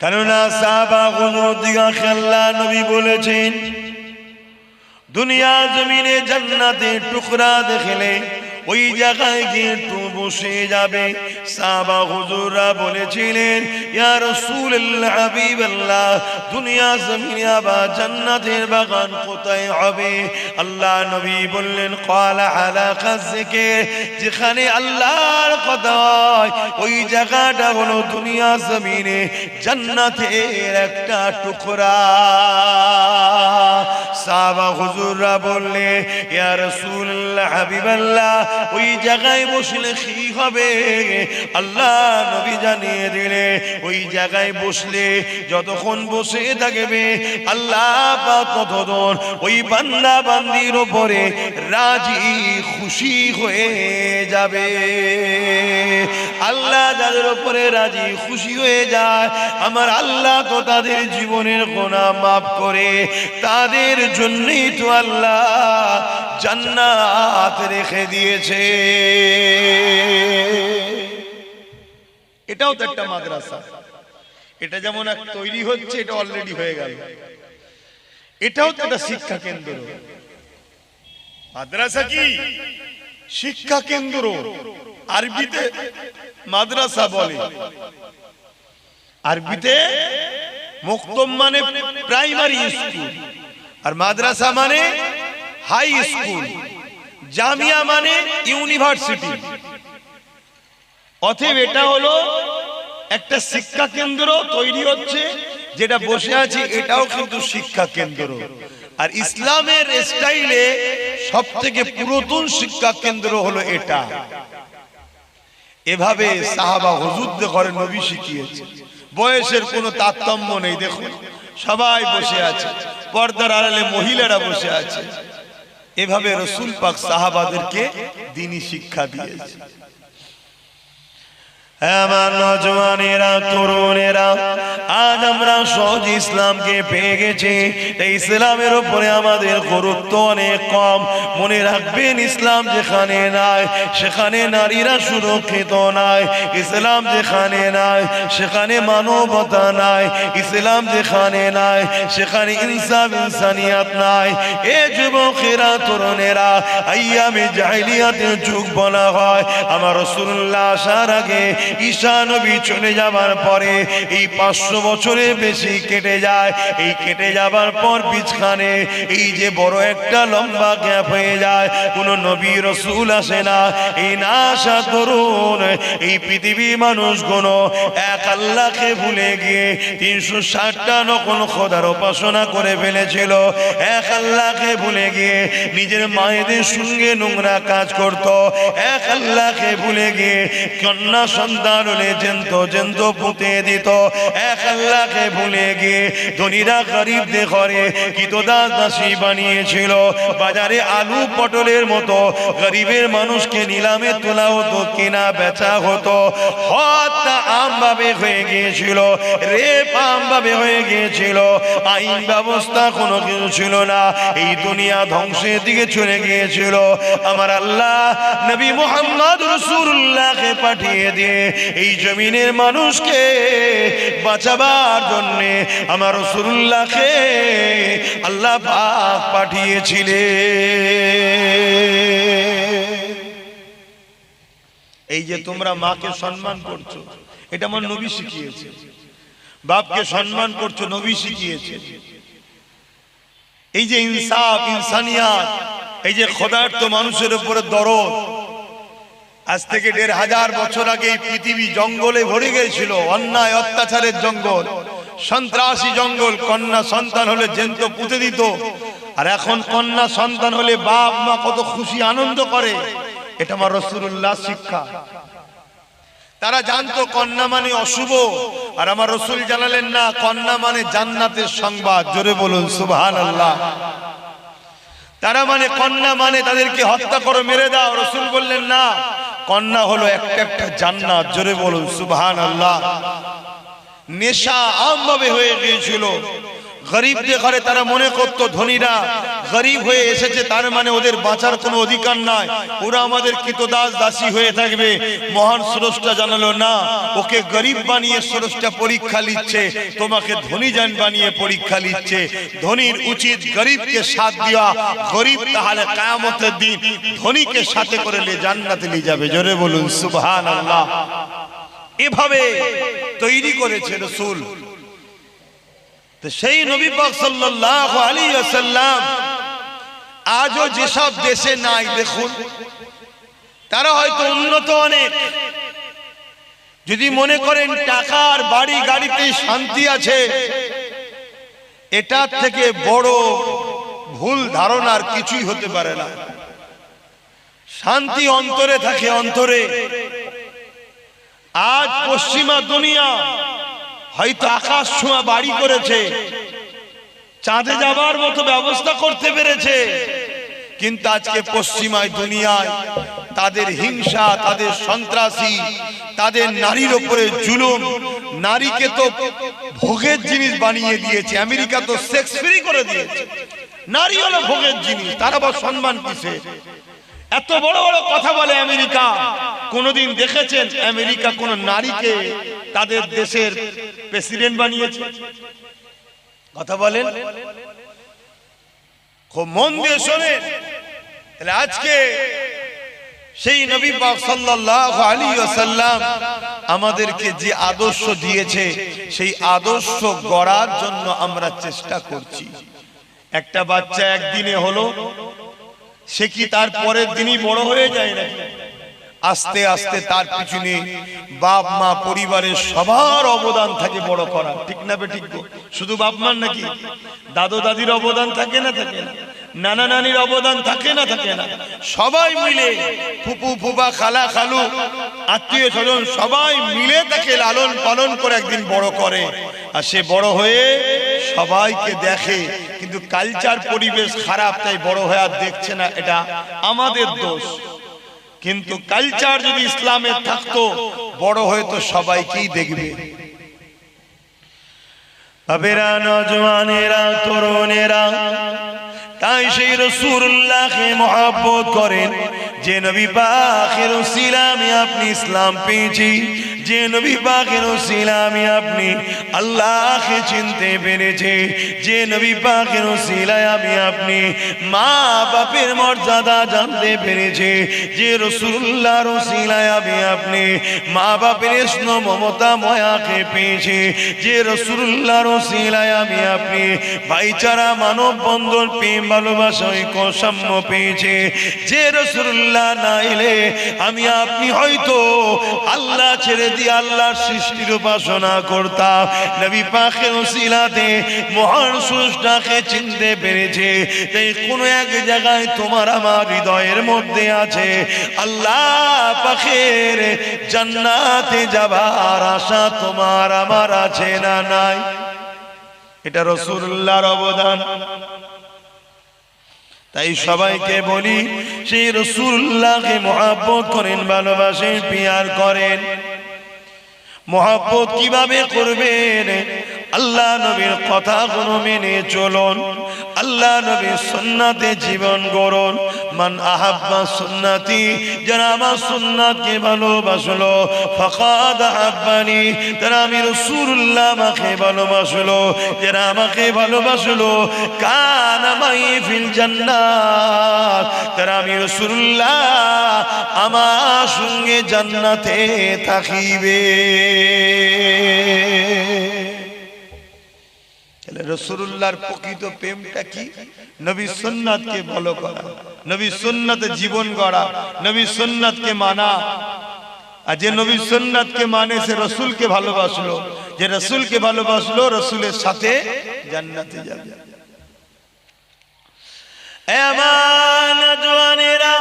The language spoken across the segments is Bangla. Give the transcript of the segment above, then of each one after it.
কেননা সাহাবা দিকে খেল্লা নবী বলেছেন দুনিয়া জমিনে জান্নাতে টুকরা দেখলে ওই জায়গায় গিয়ে একটু বসে যাবে। সাবা হুজুররা বলেছিলেন, ইয়া রাসূলুল্লাহ, হাবিবাল্লাহ দুনিয়া জমিনে আবার জান্নাতের বাগান কোথায় হবে? আল্লাহ নবী বললেন, ক্বালা আলা কাজকে যেখানে আল্লাহর কথা ওই জায়গাটা হলো দুনিয়া জমিনে জান্নাতের একটা টুকরা। সাহাবা হুজুররা বললে ইয়া রাসূলুল্লাহ, হাবিবাল্লাহ ওই জায়গায় বসলে কি হবে? আল্লাহ নবী জানিয়ে দিলে, ওই জায়গায় বসলে যতক্ষণ বসে থাকবে, আল্লাহ ততক্ষণ ওই বান্দা বান্দির উপরে রাজি, খুশি হয়ে যাবে। আল্লাহ যাদের উপরে রাজি, খুশি হয়ে যায়, আমার আল্লাহ তো তাদের জীবনের গোনা মাফ করে, তাদের জন্যই তো আল্লাহ জান্নাত রেখে দিয়েছে। এটাও তো একটা মাদ্রাসা। এটা যেমন এক তৈরি হচ্ছে, এটা অলরেডি হয়ে গেল। এটাও তো একটা শিক্ষা কেন্দ্র। মাদ্রাসা কি? শিক্ষা কেন্দ্র। আরবিতে মাদ্রাসা বলে। আরবিতে মুক্তম মানে প্রাইমারি স্কুল আর মাদ্রাসা মানে হাই স্কুল জামিয়া মানে ইউনিভার্সিটি। অতএব এটা হলো একটা শিক্ষা কেন্দ্র তৈরি হচ্ছে, যেটা বসে আছে, এটাও কিন্তু শিক্ষা কেন্দ্র। আর ইসলামের স্টাইলে সব থেকে পুরাতন শিক্ষা কেন্দ্র হলো এটা। এভাবে সাহাবা হুজুরদের ঘরে নবী শিখিয়েছে। বয়সের কোনো তারতম্য নেই, দেখুন। সবাই বসে আছে, পর্দার আড়ালে মহিলারা বসে আছে। এভাবে রসুল পাক সাহাবাদেরকে দিনই শিক্ষা দিয়েছে। আমার নজওয়ানেরা, তরুণেরা, আজ আমরা সহজ ইসলামকে পেয়ে গেছি। ইসলামের উপরে আমাদের গুরুত্ব অনেক কম। মনে রাখবেন, ইসলাম যেখানে নাই, সেখানে নারীরা সুরক্ষিত নাই। ইসলাম যেখানে নাই, সেখানে মানবতা নাই। ইসলাম যেখানে নাই, সেখানে ইনসাফ, ইনসানিয়াত নাই। এ যুবকেরা, তরুণেরা, আইয়ামে জাহিলিয়াতের যুগ বলা হয়। আমার রসুল্লাহ আসার আগে ঈশা নবী চলে যাবার পরে এই পাঁচশো বছরে বেশি কেটে যায়। এই কেটে যাবার পর বিছখানে এই যে বড় একটা লম্বা গ্যাপ হয়ে যায়। কোনো নবী রসুল আসে না। এই না আসা তরুণ, এই পৃথিবী মানুষগুলো এক আল্লাহকে ভুলে গিয়ে তিনশো ষাটটা নকল খোদার উপাসনা করে ফেলেছিল। এক আল্লাহকে ভুলে গিয়ে নিজের মায়েদের সঙ্গে নোংরা কাজ করত। এক আল্লাহকে ভুলে গিয়ে কন্যা সন্তান হলে জেন্ত জেন্ত পুঁতে দিত। এক আল্লাহকে ভুলে গিয়ে ধনীরা গরিবদের ঘরে কিতদা দাসী বানিয়েছিল। বাজারে আলু পটলের মতো গরিবের মানুষকে নিলামে তোলা হতো, কেনা বেচা হতো। হত্যা আমভাবে হয়ে গিয়েছিল, রেপ আমভাবে হয়ে গিয়েছিল। আইন ব্যবস্থা কোনো কিছু ছিল না, এই দুনিয়া ধ্বংসের দিকে চলে গিয়েছিল। আমার আল্লাহ নবী মোহাম্মদ রসুল্লাহকে পাঠিয়ে দিয়ে এই জমিনের মানুষকে বাঁচাবার জন্যে আমার রসুল্লাহকে আল্লাহ পাক পাঠিয়েছিলে এই যে তোমরা মাকে সম্মান করছ, এটা আমার নবী শিখিয়েছে। বাপকে সম্মান করছ, নবী শিখিয়েছে। এই যে ইনসাফ, ইনসানিয়াত, এই যে খোদার্থ মানুষের উপরে দরদ আজ থেকে দেড় হাজার বছর আগে পৃথিবী জঙ্গলে ভরে গিয়েছিল, অন্যায়, অত্যাচারের জঙ্গল, সন্ত্রাসী জঙ্গল, কন্যা সন্তান হলে জেন্ত পুঁতে দিত, আর এখন কন্যা সন্তান হলে বাপ মা কত খুশি, আনন্দ করে, এটা আমার রসুল্লাহ শিক্ষা। তারা জানতো কন্যা মানে অশুভ, আর আমার রসুল জানালেন, না, কন্যা মানে জান্নাতের সংবাদ। জোরে বলুন সুবহান আল্লাহ তারা মানে কন্যা মানে তাদেরকে হত্যা করো মেরে দাও। রসুল বললেন, না কন্যা হলো একটা একটা জান্নাত, জোরে বলুন সুবহান আল্লাহ নেশা আমভাবে হয়ে গিয়েছিল। গরিবদের ঘরে তারা মনে করতো, ধনীরা গরিব হয়ে এসেছে, তার মানে ওদের বাঁচার কোনো অধিকার নাই। ওরা আমাদের কৃতদাস দাসী হয়ে থাকবে। মহান স্রষ্টা জানালো, না, ওকে গরিব বানিয়ে স্রষ্টা পরীক্ষা নিচ্ছে তোমাকে ধনী জান বানিয়ে পরীক্ষা নিচ্ছে ধনীর উচিত গরিবকে সাথ দেওয়া। গরিব তাহলে কায়ামতের দিন ধনীকে সাথে করে লে জান্নাতে নিয়ে যাবে। জোরে বলুন সুবহান আল্লাহ এভাবে তৈরি করেছে রসুল। তো সেই নবী পাক সাল্লাল্লাহু আলাইহি ওয়াসাল্লাম আজও যেসব দেশে নাই দেখুন, তারা হয়তো উন্নত অনেক। যদি মনে করেন টাকার বাড়ি, গাড়িতে শান্তি আছে, এটার থেকে বড় ভুল ধারণার কিছুই হতে পারে না। শান্তি অন্তরে থাকে অন্তরে। আজ পশ্চিমা দুনিয়া হয়তো আকাশ ছোঁয়া বাড়ি করেছে চাঁদে যাবার মতো ব্যবস্থা করতে পেরেছে। কিন্তু আজকে পশ্চিমায় দুনিয়ায় তাদের হিংসা, তাদের সন্ত্রাসী, তাদের নারীর ওপরে জুলুম, নারীকে তো ভোগের জিনিস বানিয়ে দিয়েছে, আমেরিকা তো সেক্স ফ্রি করে দিয়েছে। নারী হলো ভোগের জিনিস, তার আবার সম্মান কিসে এত বড় বড় কথা বলে আমেরিকা। কোনদিন দেখেছেন আমেরিকা কোন নারীকে তাদের দেশের প্রেসিডেন্ট বানিয়েছে? কথা বলেন। খুব মন দিয়ে শোনেন। তাহলে আজকে সেই নবী পাক আমাদেরকে যে আদর্শ দিয়েছে, সেই আদর্শ গড়ার জন্য আমরা চেষ্টা করছি। একটা বাচ্চা একদিনে হলো, সে কি তার পরের দিনই বড় হয়ে যায় নাকি? আস্তে আস্তে তার পিছনে বাপ, মা, পরিবারের সবার অবদান থাকে বড় করা। ঠিক না ঠিক? শুধু বাপ, মার নাকি? দাদু, দাদির অবদান থাকে না থাকে না? নানা নানির অবদান থাকে না থাকে না? সবাই মিলে ফুপু, ফুপা, খালা, খালু, আত্মীয় স্বজন সবাই মিলে তাকে লালন পালন করে একদিন বড় করে। আর সে বড় হয়ে সবাইকে দেখে, কিন্তু কালচার পরিবেশ খারাপ, তাই বড় হয়ে আর দেখছে না। এটা আমাদের দোষ। কিন্তু কালচার যদি ইসলামে থাকতো, বড় হয়ে তো সবাইকেই দেখবে। বাবেরা নজওয়ানেরা, তরুণেরা, তাই সেই রসুল্লাহকে মহাব্বত করেন যে, নবী পাখের আপনি ইসলাম পেয়েছি যে নবী পাখের সিলামে আপনি আল্লাহকে চিনতে পেরেছে, যে নবী পাখের সিলায় আমি আপনি মা বাপের মর্যাদা জানতে পেরেছে, যে রসুল্লাহ রসিলায় আমি আপনি মা বাপের স্ন মমতা, ময়াকে পেয়েছে, যে রসুল্লাহ রসিলায় আমি আপনি ভাইচারা মানব বন্ধন প্রেম, ভালোবাসা, ঐক্য পেয়েছে, যে রসুল্লাহ না এলে আমি আপনি হয়তো আল্লাহ ছেড়ে দিয়ে আল্লাহর সৃষ্টির উপাসনা করতাম, নবী পাখের ওসিলাতে মহান সুষ্টাকে চিনতে পেরেছে। তাই কোনো এক জায়গায় তোমার আমার হৃদয়ের মধ্যে আছে, আল্লাহ পাখের জান্নাতে যাবার আশা তোমার আমার আছে না নাই? এটা রসুল্লাহর অবদান। তাই সবাইকে বলি, সেই রসুল্লাহকে মহাব্বত করেন, ভালোবাসেন, পিয়ার করেন। মহাব্বত কীভাবে করবেন? আল্লাহ নবীর কথা কোনো মেনে চলুন। আল্লাহ নবীর সুন্নাতে জীবন গড়ন। মান আহাব্বা সুন্নাতি, যারা আমার সুন্নাতকে ভালোবাসলো, ফাকাদ আহাব্বানি, তারা আমি রসুল্লাহ আমাকে ভালোবাসলো, যারা আমাকে ভালোবাসলো, কান আমাই ফিল জান্নাত, তারা আমি রসুল্লাহ আমার সঙ্গে জান্নাতে থাকিবে। রসুল্লাহর প্রকৃত প্রেমটা কি? নবী সুন্নাতকে ভালো করা নবী সুন্নাতে জীবন গড়া নবী সুন্নাতকে মানা। আর যে নবী সুন্নাতকে মানে সে রসুলকে ভালোবাসলো। যে রসুলকে ভালোবাসলো রসুলের সাথে জান্নাতে যাবে। এ আমার নজওয়ানেরা,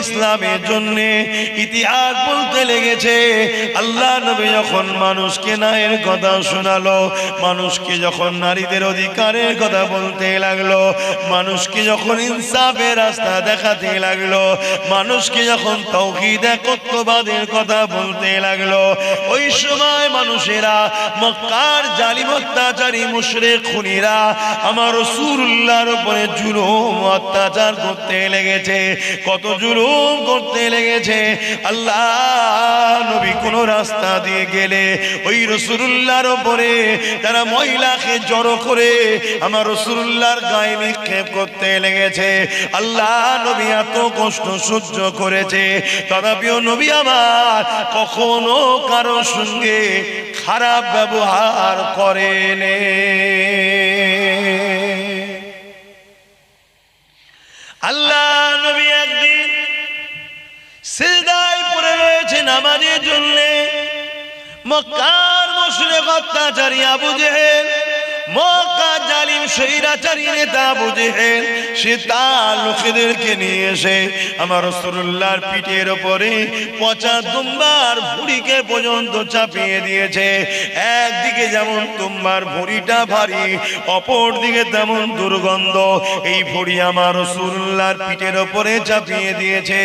ইসলামের জন্য। ইতিহাস বলতে লেগেছে নবী যখন মানুষকে কথা শোনালো, মানুষকে যখন নারীদের অধিকারের কথা বলতে লাগল, মানুষকে যখন ইনসাফের রাস্তা দেখাতে লাগল, মানুষকে যখন তৌহিদ একত্ববাদের কথা বলতে লাগল, ওই সময় মানুষেরা মক্কার জালিম অত্যাচারী মুশরিক খুনিরা আমার রসুল্লাহর উপরে জুলুম, অত্যাচার করতে লেগেছে। কত জুলুম করতে লেগেছে। আল্লাহ নবী কোনো রাস্তা দিয়ে গেলে ওই রসুল্লাহর উপরে তারা মহিলাকে জড়ো করে আমার রসুল্লাহর গায়ে নিক্ষেপ করতে লেগেছে। আল্লাহ নবী এত কষ্ট সহ্য করেছে। তথাপিও নবী আমার কখনো কারও সঙ্গে খারাপ ব্যবহার করেনে। আল্লাহ নবী একদিন সিজদায় পড়ে রয়েছে নামাজের জন্য মক্কার মুশরিক অত্যাচারী আবু জেহেল মক্কা জালিম স্বৈরাচারী নেতা আবু সে তার লোকেদেরকে নিয়ে এসে আমার রসুল্লাহর পিঠের ওপরে পচা দুম্বার ভুড়িকে পর্যন্ত চাপিয়ে দিয়েছে। একদিকে যেমন তুম্বার ভুড়িটা ভারী অপর দিকে তেমন দুর্গন্ধ। এই ভুড়ি আমার রসুল্লাহর পিঠের ওপরে চাপিয়ে দিয়েছে।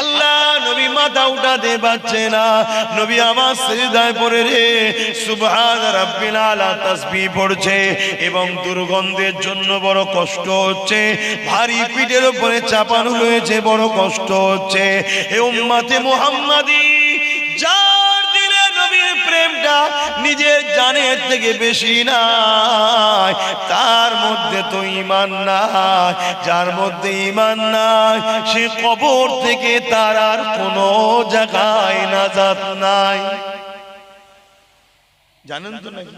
আল্লাহ নবী মাথা উঠাতে পারছে না। নবী আমার সেজদায় পড়ে রে, সুবহান রাব্বিল আলা পড়ছে। এবং দুর্গন্ধের জন্য বড় কষ্ট হচ্ছে। ভারী পিঠের উপরে চাপানো হয়েছে, বড় কষ্ট হচ্ছে। এ উম্মাতে মুহাম্মাদি নবীর প্রেমটা নিজের জানের থেকে বেশি নাই, তার মধ্যে তো ইমান নাই। যার মধ্যে ইমান নাই, সে কবর থেকে তার আর কোনো জায়গায় নাজাত নাই। জানেন তো নাকি?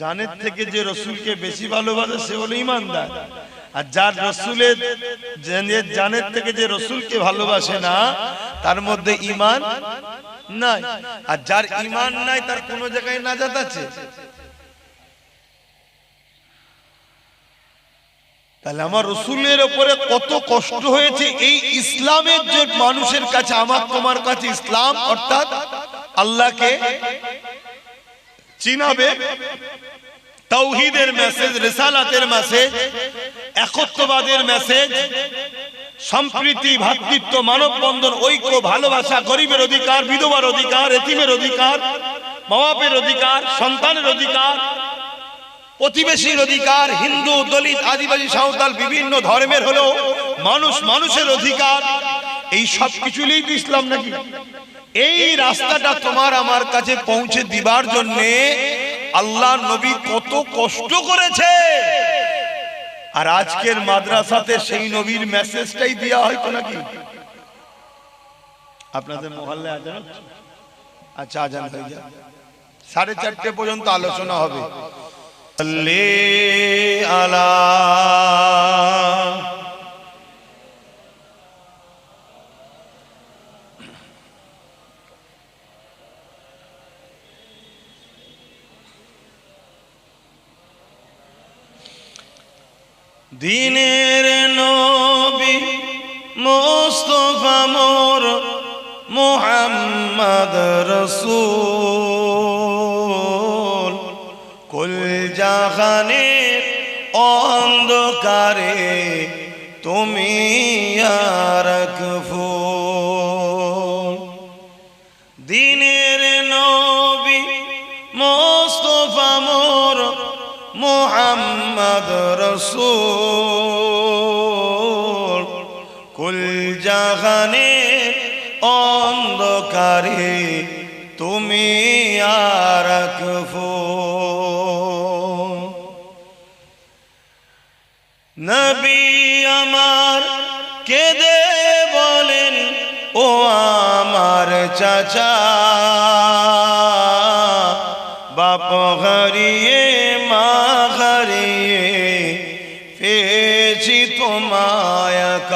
জানের থেকে যে রসুলকে বেশি ভালোবাসে সে হলো ইমানদার। আর যার রসুলের জানের থেকে যে রসুলকে ভালোবাসে না তার মধ্যে ইমান নাই। আর যার ইমান নাই তার কোন জায়গায় নাজাত আছে। তাহলে আমার রসুলের ওপরে কত কষ্ট হয়েছে এই ইসলামের যে মানুষের কাছে আমার তোমার কাছে ইসলাম অর্থাৎ আল্লাহকে চিনাবে তৌহিদের মেসেজ রেসালাতের মেসেজ একত্ববাদের মেসেজ সম্প্রীতি, ভাতৃত্ব, মানববন্ধন, ঐক্য, ভালোবাসা, গরিবের অধিকার, বিধবার অধিকার, এতিমের অধিকার বাবাপের অধিকার, সন্তানের অধিকার, প্রতিবেশীর অধিকার, হিন্দু, দলিত, আদিবাসী, সাঁওতাল, বিভিন্ন ধর্মের হলেও মানুষ মানুষের অধিকার, এই সব কিছু তো ইসলাম নাকি? এই রাস্তাটা তোমার আমার কাছে পৌঁছে দিবার জন্য আল্লাহ নবী কত কষ্ট করেছে। আর আজকের মাদ্রাসাতে সেই নবীর মেসেজটাই দেওয়া হয়তো নাকি? আপনাদের মহল্লে আজান আচ্ছা আজান হয়ে যায় সাড়ে চারটে পর্যন্ত আলোচনা হবে। আলা দিনের নবী মোস্তফা মোর মোহাম্মদ রসুল। কুল জাহানের অন্ধকারে তুমি আর ফুল মোহাম্মদ রসুল। কুল জাহানে অন্ধকারে তুমি আর নবী আমার কেঁদে বলেন, ও আমার চাচা, বাপ হারিয়ে মা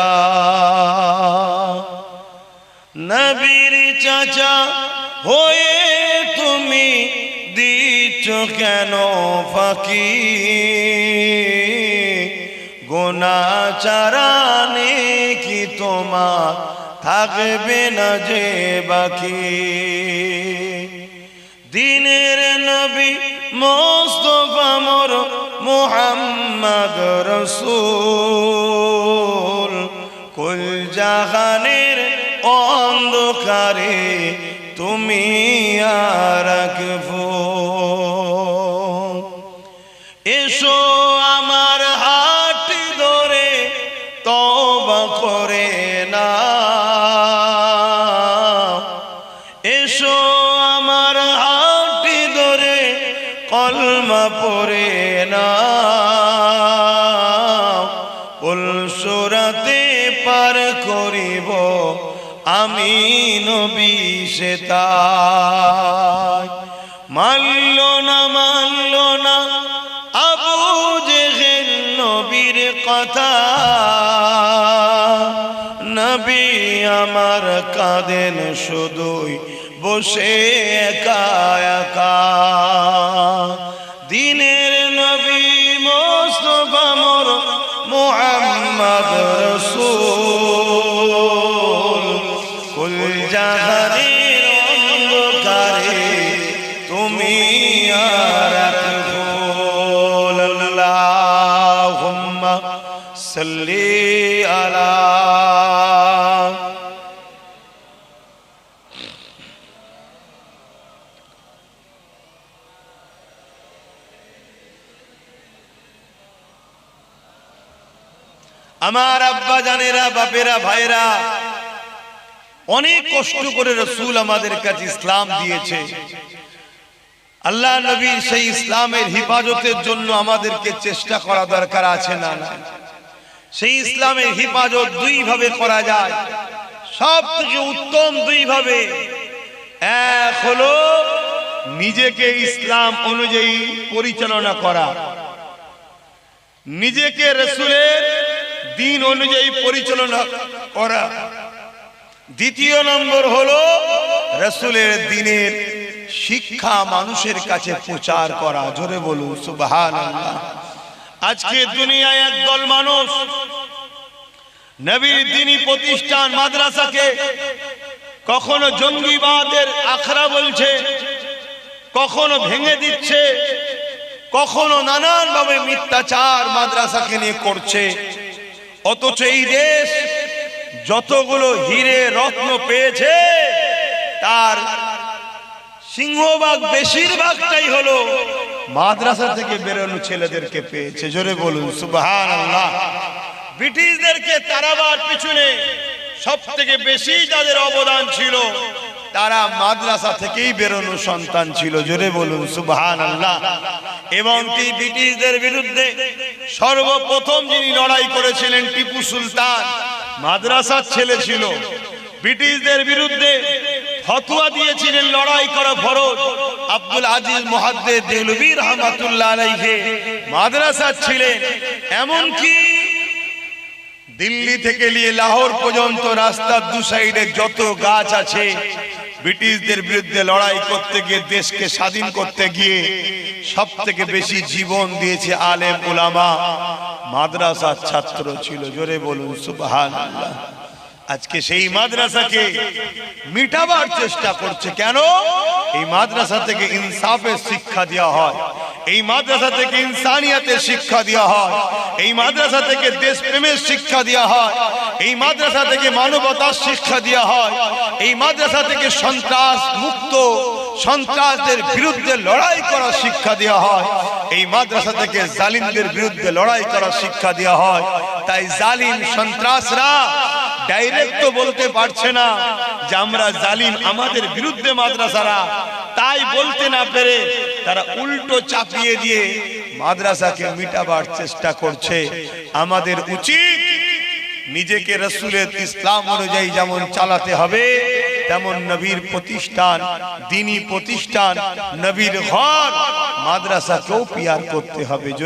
একা নবীর চাচা হয়ে তুমি দিচ্ছ কেন ফাঁকি? গোনা চারানে কি তোমার থাকবে না যে বাকি? দিনের নবী মোস্তফা মোর মোহাম্মদ রসুল। কুল জাহানের অন্ধকারে তুমি আর এসো আমার হাট ধরে তবা করে না এসো আমার হাটি ধরে কলমা পড়ে না আমি নবী সে মানল না মানল না, আবু জেহেল নবীর কথা। নবী আমার কাঁদেন শুধুই বসে একা একা। আমার আব্বা জানেরা, বাপেরা ভাইরা অনেক কষ্ট করে রসুল আমাদের কাছে ইসলাম দিয়েছে। আল্লাহ নবীর সেই ইসলামের হেফাজতের জন্য আমাদেরকে চেষ্টা করা দরকার আছে না সেই ইসলামের হেফাজত দুই ভাবে করা যায়। সব থেকে উত্তম দুই ভাবে এক হলো নিজেকে ইসলাম অনুযায়ী পরিচালনা করা। নিজেকে রসুলের দিন অনুযায়ী পরিচালনা করা। দ্বিতীয় নম্বর হলো রসুলের দিনের শিক্ষা মানুষের কাছে প্রচার করা। জোরে বলুন সুবহান আজকে দুনিয়ায় একদল মানুষ নবীর দিনী প্রতিষ্ঠান মাদ্রাসাকে কখনো জঙ্গিবাদের আখড়া বলছে, কখনো ভেঙে দিচ্ছে, কখনো নানানভাবে মিথ্যাচার মাদ্রাসাকে নিয়ে করছে। অথচ এই দেশ যতগুলো হিরে রত্ন পেয়েছে, তার সিংহভাগ বেশিরভাগটাই হলো মাদ্রাসা থেকে বেরোনো ছেলেদেরকে পেয়েছে। জোরে বলুন সুবহান আল্লাহ ব্রিটিশদেরকে তারাবার পিছনে সব থেকে বেশি যাদের অবদান ছিল তারা মাদ্রাসা থেকেই বেরোনো সন্তান ছিল। জোরে বলুন সুবহান আল্লাহ এবং কি ব্রিটিশদের বিরুদ্ধে সর্বপ্রথম যিনি লড়াই করেছিলেন টিপু সুলতান, মাদ্রাসার ছেলে ছিল। ব্রিটিশদের বিরুদ্ধে ফতোয়া দিয়েছিলেন লড়াই করা ফরজ। আব্দুল আজিজ মহাদ্দে দেলবীর রহমাতুল্লাহ আলাইহি মাদ্রাসার ছিলেন। এমন কি দিল্লি থেকে নিয়ে লাহোর পর্যন্ত রাস্তার দু সাইডে যত গাছ আছে ব্রিটিশদের বিরুদ্ধে লড়াই করতে গিয়ে দেশকে স্বাধীন করতে গিয়ে সব থেকে বেশি জীবন দিয়েছে আলেম ওলামা মাদ্রাসার ছাত্র ছিল, জোরে বলুন সুবহান আজকে সেই মাদ্রাসাকে মিটাবার চেষ্টা করছে কেন? এই মাদ্রাসা থেকে ইনসাফের শিক্ষা দেওয়া হয়। এই মাদ্রাসা থেকে ইনসানিয়াতের শিক্ষা দেওয়া হয়। এই মাদ্রাসা থেকে দেশ প্রেমের শিক্ষা দেওয়া হয়। এই মাদ্রাসা থেকে মানবতার শিক্ষা দেওয়া হয়। এই মাদ্রাসা থেকে সন্ত্রাস মুক্ত, সন্ত্রাসদের বিরুদ্ধে লড়াই করার শিক্ষা দেওয়া হয়। এই মাদ্রাসা থেকে জালিমদের বিরুদ্ধে লড়াই করার শিক্ষা দেওয়া হয়। তাই জালিম সন্ত্রাসরা ডাইরেক্ট বলতে পারছে না যে আমরা জালিম আমাদের বিরুদ্ধে মাদ্রাসারা। তাই বলতে না পেরে তারা উল্টো চাপিয়ে দিয়ে মাদ্রাসাকে মিটাবার চেষ্টা করছে। আমাদের উচিত নিজেকে রসুলের ইসলাম অনুযায়ী যেমন চালাতে হবে, তেমন নবীর প্রতিষ্ঠান, দিনী প্রতিষ্ঠান, নবীর ঘর মাদ্রাসাকেও পিয়ার করতে হবে।